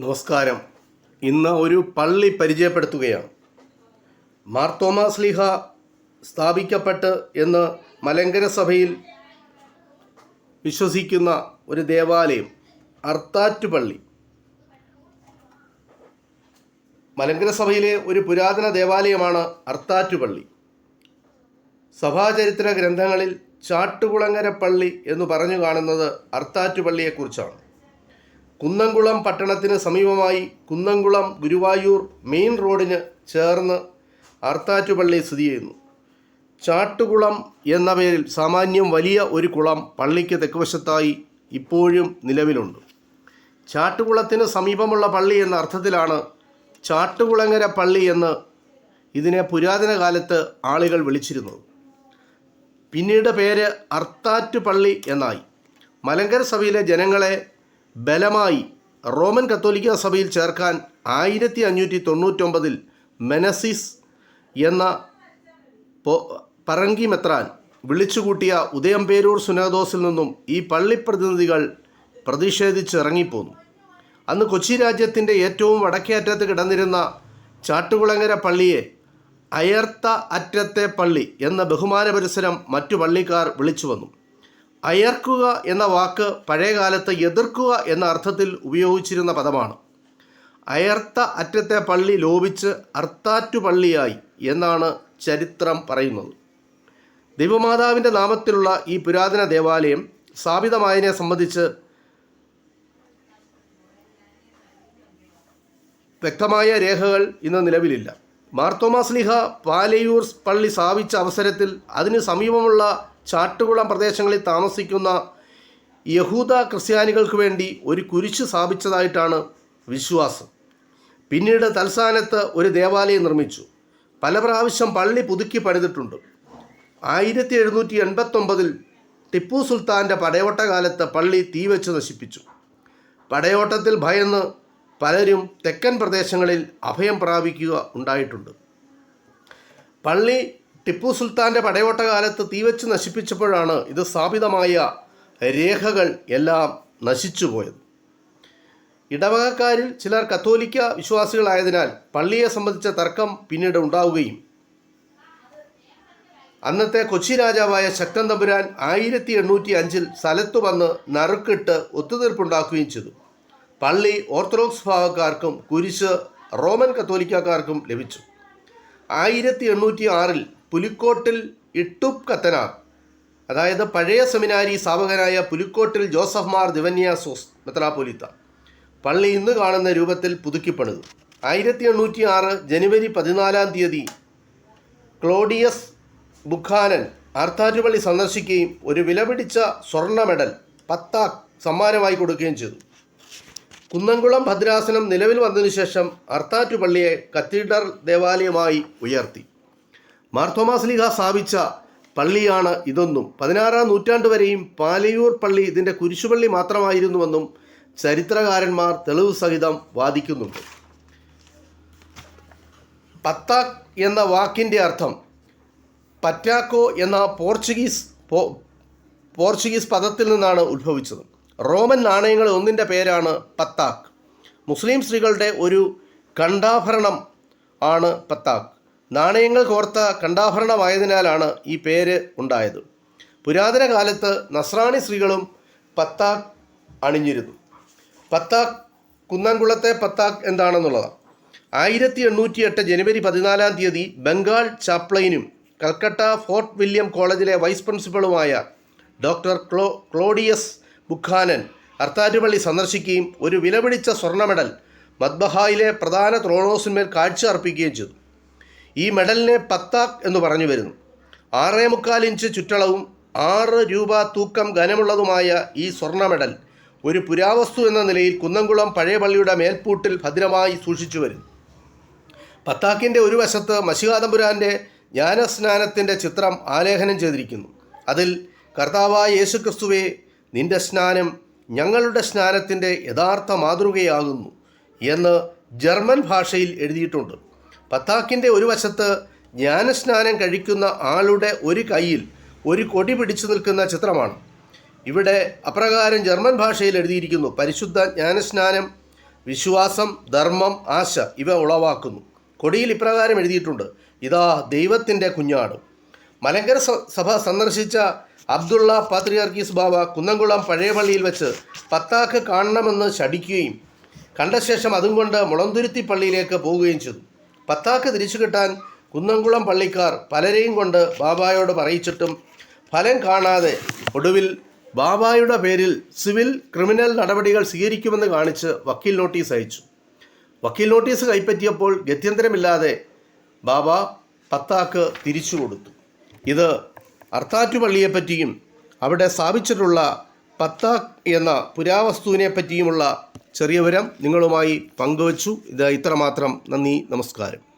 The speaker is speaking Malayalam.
നമസ്കാരം. ഇന്ന് ഒരു പള്ളി പരിചയപ്പെടുത്തുകയാണ്. മാർത്തോമാസ് സ്ലിഹ സ്ഥാപിക്കപ്പെട്ട് എന്ന് മലങ്കര സഭയിൽ വിശ്വസിക്കുന്ന ഒരു ദേവാലയം അർത്താറ്റുപള്ളി മലങ്കര സഭയിലെ ഒരു പുരാതന ദേവാലയമാണ് അർത്താറ്റുപള്ളി സഭാചരിത്ര ഗ്രന്ഥങ്ങളിൽ ചാട്ടുകുളങ്ങര പള്ളി എന്ന് പറഞ്ഞു കാണുന്നത് അർത്താറ്റുപള്ളിയെക്കുറിച്ചാണ് കുന്നംകുളം പട്ടണത്തിന് സമീപമായി കുന്നംകുളം ഗുരുവായൂർ മെയിൻ റോഡിന് ചേർന്ന് അർത്താറ്റുപള്ളി സ്ഥിതി ചെയ്യുന്നു. ചാട്ടുകുളം എന്ന പേരിൽ സാമാന്യം വലിയ ഒരു കുളം പള്ളിക്ക് തെക്കുവശത്തായി ഇപ്പോഴും നിലവിലുണ്ട്. ചാട്ടുകുളത്തിന് സമീപമുള്ള പള്ളി എന്ന അർത്ഥത്തിലാണ് ചാട്ടുകുളങ്ങര പള്ളി എന്ന് ഇതിനെ പുരാതന കാലത്ത് ആളുകൾ വിളിച്ചിരുന്നത്. പിന്നീട് പേര് അർത്താറ്റുപള്ളി എന്നായി. മലങ്കര സഭയിലെ ജനങ്ങളെ ബലമായി റോമൻ കത്തോലിക്ക സഭയിൽ ചേർക്കാൻ ആയിരത്തി അഞ്ഞൂറ്റി തൊണ്ണൂറ്റൊമ്പതിൽ മെനസിസ് എന്ന പറങ്കി മെത്രാൻ വിളിച്ചുകൂട്ടിയ ഉദയംപേരൂർ സുനദോസിൽ നിന്നും ഈ പള്ളി പ്രതിനിധികൾ പ്രതിഷേധിച്ച് ഇറങ്ങിപ്പോന്നു അന്ന് കൊച്ചി രാജ്യത്തിന്റെ ഏറ്റവും വടക്കേ അറ്റത്ത് കിടന്നിരുന്ന ചാട്ടുകുളങ്ങര പള്ളിയെ അയർത്ത അറ്റത്തെ പള്ളി എന്ന ബഹുമാന പരിസരം മറ്റു പള്ളിക്കാർ വിളിച്ചു വന്നു അയർക്കുക എന്ന വാക്ക് പഴയകാലത്ത് എതിർക്കുക എന്ന അർത്ഥത്തിൽ ഉപയോഗിച്ചിരുന്ന പദമാണ്. അയർത്ത അറ്റത്തെ പള്ളി ലോപിച്ച് അർത്താറ്റു പള്ളിയായി എന്നാണ് ചരിത്രം പറയുന്നത്. ദൈവമാതാവിന്റെ നാമത്തിലുള്ള ഈ പുരാതന ദേവാലയം സ്ഥാപിതമായതിനെ സംബന്ധിച്ച് വ്യക്തമായ രേഖകൾ ഇന്ന് നിലവിലില്ല. മാർത്തോമാസ്ലിഹ പാലയൂർ പള്ളി സ്ഥാപിച്ച അവസരത്തിൽ അതിന് സമീപമുള്ള ചാട്ടുകുളം പ്രദേശങ്ങളിൽ താമസിക്കുന്ന യഹൂദ ക്രിസ്ത്യാനികൾക്ക് വേണ്ടി ഒരു കുരിശ് സ്ഥാപിച്ചതായിട്ടാണ് വിശ്വാസം. പിന്നീട് തൽസ്ഥാനത്ത് ഒരു ദേവാലയം നിർമ്മിച്ചു. പല പ്രാവശ്യം പള്ളി പുതുക്കി പണിതിട്ടുണ്ട്. ആയിരത്തി എഴുന്നൂറ്റി എൺപത്തൊമ്പതിൽ ടിപ്പു സുൽത്താന്റെ പടയോട്ട കാലത്ത് പള്ളി തീവച്ച് നശിപ്പിച്ചു. പടയോട്ടത്തിൽ ഭയന്ന് പലരും തെക്കൻ പ്രദേശങ്ങളിൽ അഭയം പ്രാപിക്കുക ഉണ്ടായിട്ടുണ്ട്. പള്ളി ടിപ്പു സുൽത്താന്റെ പടയോട്ട കാലത്ത് തീവച്ച് നശിപ്പിച്ചപ്പോഴാണ് ഇത് സ്ഥാപിതമായ രേഖകൾ എല്ലാം നശിച്ചുപോയത് ഇടവകക്കാരിൽ ചിലർ കത്തോലിക്ക വിശ്വാസികളായതിനാൽ പള്ളിയെ സംബന്ധിച്ച തർക്കം പിന്നീട് ഉണ്ടാവുകയും അന്നത്തെ കൊച്ചി രാജാവായ ശക്തൻ തമ്പുരാൻ ആയിരത്തി എണ്ണൂറ്റി അഞ്ചിൽ സ്ഥലത്ത് വന്ന് നറുക്കിട്ട് ഒത്തുതീർപ്പുണ്ടാക്കുകയും ചെയ്തു. പള്ളി ഓർത്തഡോക്സ് ഭാഗക്കാർക്കും കുരിശ് റോമൻ കത്തോലിക്കാർക്കും ലഭിച്ചു. ആയിരത്തി എണ്ണൂറ്റി ആറിൽ പുലിക്കോട്ടിൽ ഇട്ടുപ് കത്തനാർ. അതായത് പഴയ സെമിനാരി സ്ഥാപകനായ പുലിക്കോട്ടിൽ ജോസഫ് മാർ ദിവന്യാസോസ് മെത്രാപൊലിത്ത പള്ളി ഇന്ന് കാണുന്ന രൂപത്തിൽ പുതുക്കിപ്പണിതു. ആയിരത്തി എണ്ണൂറ്റി ആറ് ജനുവരി പതിനാലാം തീയതി ക്ലോഡിയസ് ബുഖാനൻ ആർത്താറ്റുപള്ളി സന്ദർശിക്കുകയും ഒരു വിലപിടിച്ച സ്വർണ മെഡൽ പത്താക് സമ്മാനമായി കൊടുക്കുകയും ചെയ്തു. കുന്നംകുളം ഭദ്രാസനം നിലവിൽ വന്നതിനു ശേഷം അർത്താറ്റുപള്ളിയെ കത്തീഡ്രൽ ദേവാലയമായി ഉയർത്തി. മാർത്തോമാസ്ലിഹ സ്ഥാപിച്ച പള്ളിയാണ് ഇതൊന്നും. പതിനാറാം നൂറ്റാണ്ട് വരെയും പാലയൂർ പള്ളി ഇതിന്റെ കുരിശുപള്ളി മാത്രമായിരുന്നുവെന്നും ചരിത്രകാരന്മാർ തെളിവ് സഹിതം വാദിക്കുന്നുണ്ട്. പത്താക് എന്ന വാക്കിന്റെ അർത്ഥം പറ്റാക്കോ എന്ന പോർച്ചുഗീസ് പോർച്ചുഗീസ് പദത്തിൽ നിന്നാണ് ഉത്ഭവിച്ചത്. റോമൻ നാണയങ്ങൾ ഒന്നിന്റെ പേരാണ് പത്താക്. മുസ്ലിം സ്ത്രീകളുടെ ഒരു കണ്ടാഭരണം ആണ് പത്താക്ക് നാണയങ്ങൾ കോർത്ത കണ്ടാഭരണമായതിനാലാണ് ഈ പേര് ഉണ്ടായത്. പുരാതന കാലത്ത് നസ്രാണി സ്ത്രീകളും പത്താക്ക് അണിഞ്ഞിരുന്നു. പത്താക്ക് കുന്നംകുളത്തെ പത്താക്ക് എന്താണെന്നുള്ളതാണ്. ആയിരത്തി എണ്ണൂറ്റി എട്ട് ജനുവരി പതിനാലാം തീയതി ബംഗാൾ ചാപ്ലൈനും കൽക്കട്ട ഫോർട്ട് വില്യം കോളേജിലെ വൈസ് പ്രിൻസിപ്പളുമായ ഡോക്ടർ ക്ലോ ക്ലോഡിയസ് ബുഖാനൻ അർത്താറ്റുപള്ളി സന്ദർശിക്കുകയും ഒരു വിലപിടിച്ച സ്വർണ മെഡൽ മദ്ബഹായിലെ പ്രധാന ത്രോണോസിന്മേൽ കാഴ്ച അർപ്പിക്കുകയും ചെയ്തു. ഈ മെഡലിനെ പത്താക് എന്ന് പറഞ്ഞു വരുന്നു. ആറേ മുക്കാൽ ഇഞ്ച് ചുറ്റളവും ആറ് രൂപ തൂക്കം ഘനമുള്ളതുമായ ഈ സ്വർണ മെഡൽ ഒരു പുരാവസ്തു എന്ന നിലയിൽ കുന്നംകുളം പഴയ പള്ളിയുടെ മേൽപ്പൂട്ടിൽ ഭദ്രമായി സൂക്ഷിച്ചു വരുന്നു. പത്താക്കിന്റെ ഒരു വശത്ത് മഷികാതമ്പുരാന്റെ ജ്ഞാനസ്നാനത്തിന്റെ ചിത്രം ആലേഖനം ചെയ്തിരിക്കുന്നു. അതിൽ കർത്താവായ യേശുക്രിസ്തുവെ നിന്റെ സ്നാനം ഞങ്ങളുടെ സ്നാനത്തിന്റെ യഥാർത്ഥ മാതൃകയാകുന്നു എന്ന് ജർമ്മൻ ഭാഷയിൽ എഴുതിയിട്ടുണ്ട്. പത്താക്കിന്റെ ഒരു വശത്ത് ജ്ഞാനസ്നാനം കഴിക്കുന്ന ആളുടെ ഒരു കയ്യിൽ ഒരു കൊടി പിടിച്ചു നിൽക്കുന്ന ചിത്രമാണ്. ഇവിടെ അപ്രകാരം ജർമ്മൻ ഭാഷയിൽ എഴുതിയിരിക്കുന്നു പരിശുദ്ധ ജ്ഞാനസ്നാനം വിശ്വാസം ധർമ്മം ആശ ഇവ ഉളവാക്കുന്നു. കൊടിയിൽ ഇപ്രകാരം എഴുതിയിട്ടുണ്ട് ഇതാ ദൈവത്തിന്റെ കുഞ്ഞാട്. മലങ്കര സഭ സന്ദർശിച്ച അബ്ദുള്ള പാത്രിയാർക്കീസ് ബാബ കുന്നംകുളം പഴയ പള്ളിയിൽ വെച്ച് പത്താക്ക് കാണണമെന്ന് ശടിക്കുകയും കണ്ട ശേഷം അതും കൊണ്ട് മുളന്തുരുത്തി പള്ളിയിലേക്ക് പോവുകയും ചെയ്തു. പത്താക്ക് തിരിച്ചു കിട്ടാൻ കുന്നംകുളം പള്ളിക്കാർ പലരെയും കൊണ്ട് ബാബായോട് പറയിച്ചിട്ടും ഫലം കാണാതെ ഒടുവിൽ ബാബായുടെ പേരിൽ സിവിൽ ക്രിമിനൽ നടപടികൾ സ്വീകരിക്കുമെന്ന് കാണിച്ച് വക്കീൽ നോട്ടീസ് അയച്ചു. വക്കീൽ നോട്ടീസ് കൈപ്പറ്റിയപ്പോൾ ഗത്യന്തരമില്ലാതെ ബാബ പത്താക്ക് തിരിച്ചു കൊടുത്തു. ഇത് അർത്താറ്റുപള്ളിയെപ്പറ്റിയും അവിടെ സ്ഥാപിച്ചിട്ടുള്ള പത്താക്ക് എന്ന പുരാവസ്തുവിനെ പറ്റിയുമുള്ള ചെറിയ വിവരം നിങ്ങളുമായി പങ്കുവച്ചു. ഇത് ഇത്രമാത്രം. നന്ദി നമസ്കാരം.